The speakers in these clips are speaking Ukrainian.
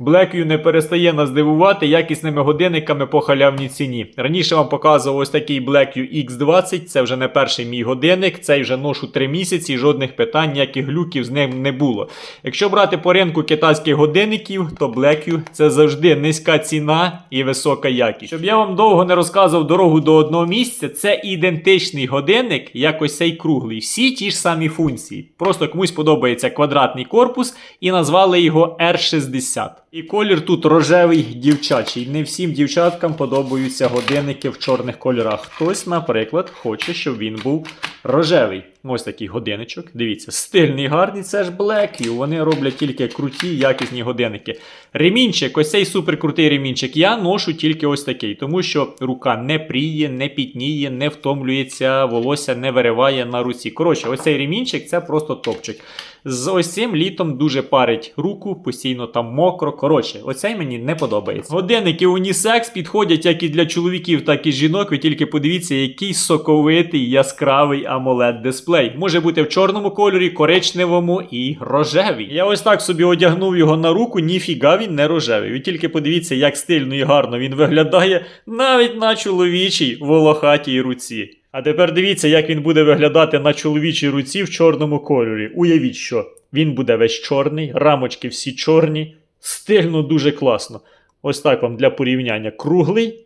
Blackview не перестає нас дивувати якісними годинниками по халявній ціні. Раніше вам показував ось такий Blackview X20, це вже не перший мій годинник, цей вже ношу 3 місяці, жодних питань, ніяких глюків з ним не було. Якщо брати по ринку китайських годинників, то Blackview це завжди низька ціна і висока якість. Щоб я вам довго не розказував дорогу до одного місця, це ідентичний годинник, як ось цей круглий. Всі ті ж самі функції. Просто комусь подобається квадратний корпус і назвали його R60. І колір тут рожевий дівчачий. Не всім дівчаткам подобаються годинники в чорних кольорах. Хтось, наприклад, хоче, щоб він був рожевий. Ось такий годинничок. Дивіться, стильний, гарний, це ж Blackview. Вони роблять тільки круті, якісні годинники. Ремінчик, ось цей суперкрутий ремінчик. Я ношу тільки ось такий, тому що рука не пріє, не пітніє, не втомлюється, волосся не вириває на руці. Коротше, ось цей ремінчик це просто топчик. З ось цим літом дуже парить руку, постійно там мокро. Коротше, оцей мені не подобається. Годинники унісекс підходять як і для чоловіків, так і жінок. Ви тільки подивіться, який соковитий яскравий amoled дисплей. Може бути в чорному кольорі, коричневому і рожевий. Я ось так собі одягнув його на руку, ніфіга він не рожевий. Ви тільки подивіться, як стильно і гарно він виглядає навіть на чоловічій волохатій руці. А тепер дивіться, як він буде виглядати на чоловічій руці в чорному кольорі. Уявіть, що він буде весь чорний, рамочки всі чорні, стильно дуже класно. Ось так вам для порівняння. Круглий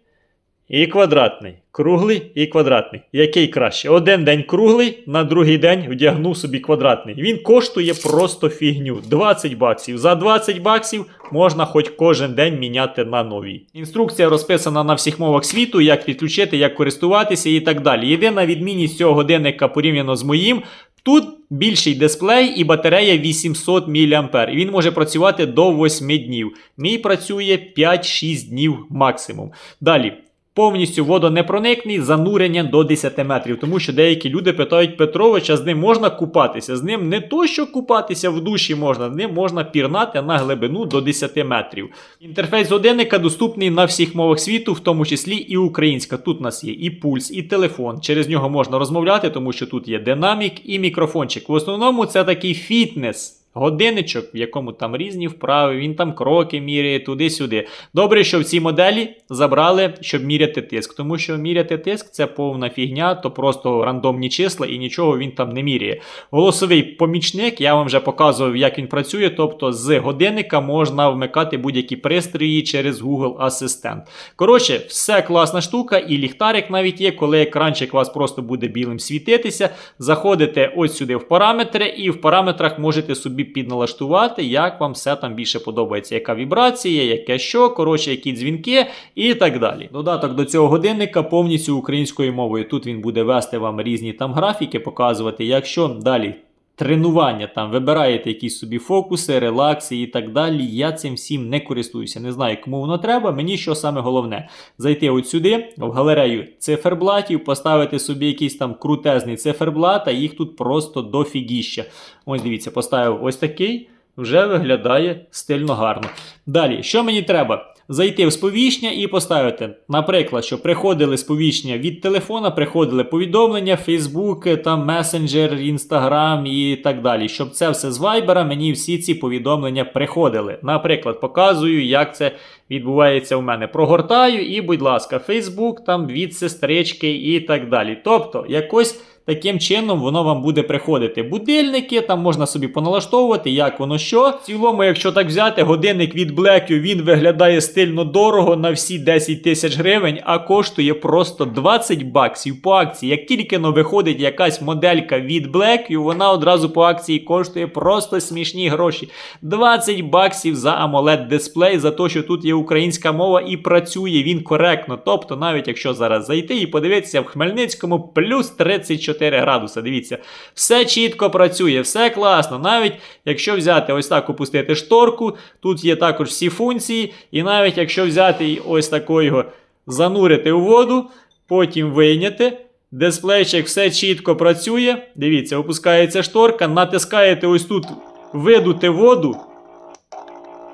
і квадратний. Круглий і квадратний. Який краще? Один день круглий, на другий день вдягнув собі квадратний. Він коштує просто фігню. 20 баксів. За 20 баксів можна хоч кожен день міняти на нові. Інструкція розписана на всіх мовах світу, як підключити, як користуватися і так далі. Єдина відмінність цього годинника порівняно з моїм. Тут більший дисплей і батарея 800 мА. Він може працювати до 8 днів. Мій працює 5-6 днів максимум. Далі. Повністю водонепроникний, занурення до 10 метрів. Тому що деякі люди питають Петровича, з ним можна купатися. З ним не то, що купатися в душі можна, з ним можна пірнати на глибину до 10 метрів. Інтерфейс годинника доступний на всіх мовах світу, в тому числі і українська. Тут у нас є і пульс, і телефон. Через нього можна розмовляти, тому що тут є динамік і мікрофончик. В основному це такий фітнес. Годинничок, в якому там різні вправи, він там кроки міряє туди-сюди. Добре, що в цій моделі забрали, щоб міряти тиск, тому що міряти тиск це повна фігня, то просто рандомні числа і нічого він там не міряє. Голосовий помічник, я вам вже показував, як він працює. Тобто з годинника можна вмикати будь-які пристрої через Google Асистент. Коротше, все класна штука, і ліхтарик навіть є, коли екранчик у вас просто буде білим світитися. Заходите ось сюди в параметри, і в параметрах можете собі підналаштувати, як вам все там більше подобається, яка вібрація, яке що, коротше, які дзвінки і так далі. Додаток до цього годинника повністю українською мовою. Тут він буде вести вам різні там графіки, показувати, якщо далі. Тренування там вибираєте якісь собі фокуси, релакси і так далі. Я цим всім не користуюся. Не знаю, кому воно треба. Мені що саме головне зайти от сюди, в галерею циферблатів, поставити собі якийсь там крутезний циферблат, а їх тут просто дофігіща. Ось дивіться, поставив ось такий. Вже виглядає стильно гарно. Далі, що мені треба? Зайти в сповіщення і поставити, наприклад, що приходили сповіщення від телефона, приходили повідомлення, Facebook, там месенджер, Instagram і так далі. Щоб це все з Viber, мені всі ці повідомлення приходили. Наприклад, показую, як це відбувається у мене. Прогортаю і, будь ласка, Facebook там від сестрички і так далі. Тобто, якось. Таким чином воно вам буде приходити. Будильники, там можна собі поналаштовувати, як воно що. В цілому, якщо так взяти, годинник від Blackview, він виглядає стильно дорого на всі 10 тисяч гривень, а коштує просто 20 баксів по акції. Як тільки но виходить якась моделька від Blackview, вона одразу по акції коштує просто смішні гроші. 20 баксів за AMOLED дисплей, за те, що тут є українська мова і працює він коректно. Тобто, навіть якщо зараз зайти і подивитися в Хмельницькому плюс 34 градуса. Дивіться, все чітко працює, все класно. Навіть якщо взяти ось так опустити шторку, тут є також всі функції. І навіть якщо взяти ось такого занурити у воду, потім вийняти. Дисплейчик все чітко працює. Дивіться, опускається шторка, натискаєте ось тут видути воду.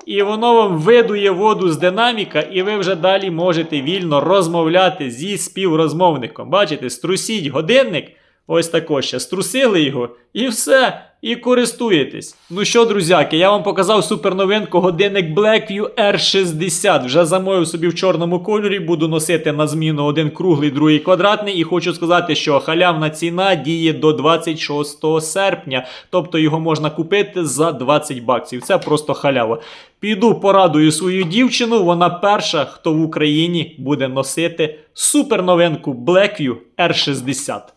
І воно вам видує воду з динаміка, і ви вже далі можете вільно розмовляти зі співрозмовником. Бачите, струсіть годинник, Ось тако ще струсили його, і все, і користуєтесь. Ну що, друзяки, я вам показав суперновинку годинник Blackview R60. Вже замовив собі в чорному кольорі, буду носити на зміну один круглий, другий квадратний. І хочу сказати, що халявна ціна діє до 26 серпня, тобто його можна купити за 20 баксів. Це просто халява. Піду порадую свою дівчину. Вона перша, хто в Україні буде носити суперновинку Blackview R60.